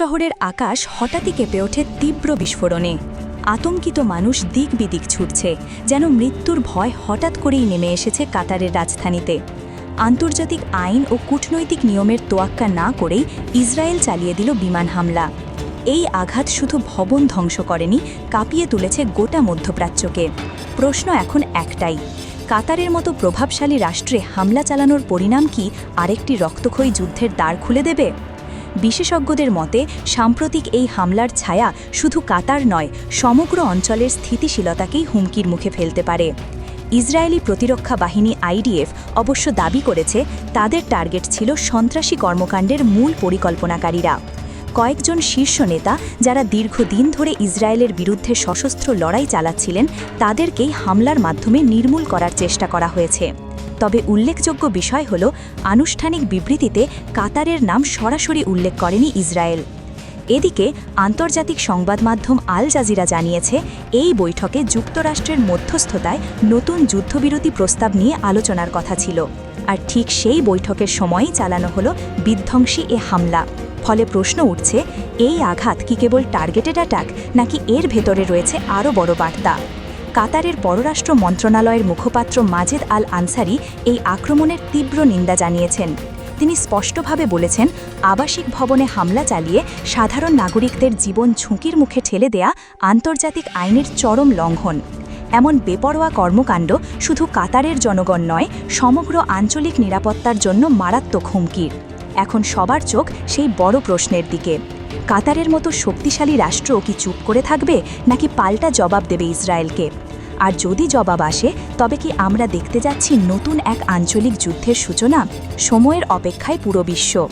শহরের আকাশ হঠাৎই কেঁপে ওঠে তীব্র বিস্ফোরণে। আতঙ্কিত মানুষ দিক বিদিক ছুটছে, যেন মৃত্যুর ভয় হঠাৎ করেই নেমে এসেছে কাতারের রাজধানীতে। আন্তর্জাতিক আইন ও কূটনৈতিক নিয়মের তোয়াক্কা না করেই ইসরায়েল চালিয়ে দিল বিমান হামলা। এই আঘাত শুধু ভবন ধ্বংস করেনি, কাঁপিয়ে তুলেছে গোটা মধ্যপ্রাচ্যকে। প্রশ্ন এখন একটাই, কাতারের মতো প্রভাবশালী রাষ্ট্রে হামলা চালানোর পরিণাম কি আরেকটি রক্তক্ষয়ী যুদ্ধের দ্বার খুলে দেবে? বিশেষজ্ঞদের মতে, সাম্প্রতিক এই হামলার ছায়া শুধু কাতার নয়, সমগ্র অঞ্চলের স্থিতিশীলতাকেই হুমকির মুখে ফেলতে পারে। ইসরায়েলি প্রতিরক্ষা বাহিনী আইডিএফ অবশ্য দাবি করেছে, তাদের টার্গেট ছিল সন্ত্রাসী কর্মকাণ্ডের মূল পরিকল্পনাকারীরা। কয়েকজন শীর্ষ নেতা যারা দীর্ঘদিন ধরে ইসরায়েলের বিরুদ্ধে সশস্ত্র লড়াই চালাচ্ছিলেন, তাদেরকেই হামলার মাধ্যমে নির্মূল করার চেষ্টা করা হয়েছে। তবে উল্লেখযোগ্য বিষয় হল, আনুষ্ঠানিক বিবৃতিতে কাতারের নাম সরাসরি উল্লেখ করেনি ইসরায়েল। এদিকে, আন্তর্জাতিক সংবাদ মাধ্যম আল জাজিরা জানিয়েছে, এই বৈঠকে যুক্তরাষ্ট্রের মধ্যস্থতায় নতুন যুদ্ধবিরতি প্রস্তাব নিয়ে আলোচনার কথা ছিল। আর ঠিক সেই বৈঠকের সময়ই চালানো হলো বিধ্বংসী এ হামলা। ফলে প্রশ্ন উঠছে, এই আঘাত কি কেবল টার্গেটেড অ্যাটাক, নাকি এর ভেতরে রয়েছে আরও বড় বার্তা? কাতারের পররাষ্ট্র মন্ত্রণালয়ের মুখপাত্র মাজেদ আল আনসারি এই আক্রমণের তীব্র নিন্দা জানিয়েছেন। তিনি স্পষ্টভাবে বলেছেন, আবাসিক ভবনে হামলা চালিয়ে সাধারণ নাগরিকদের জীবন ঝুঁকির মুখে ঠেলে দেয়া আন্তর্জাতিক আইনের চরম লঙ্ঘন। এমন বেপরোয়া কর্মকাণ্ড শুধু কাতারের জনগণ নয়, সমগ্র আঞ্চলিক নিরাপত্তার জন্য মারাত্মক হুমকির। এখন সবার চোখ সেই বড় প্রশ্নের দিকে। কাতারের মতো শক্তিশালী রাষ্ট্র কি চুপ করে থাকবে, নাকি পাল্টা জবাব দেবে ইসরায়েলকে? আর যদি জবাব আসে, তবে কি আমরা দেখতে যাচ্ছি নতুন এক আঞ্চলিক যুদ্ধের সূচনা? সময়ের অপেক্ষায় পুরো বিশ্ব।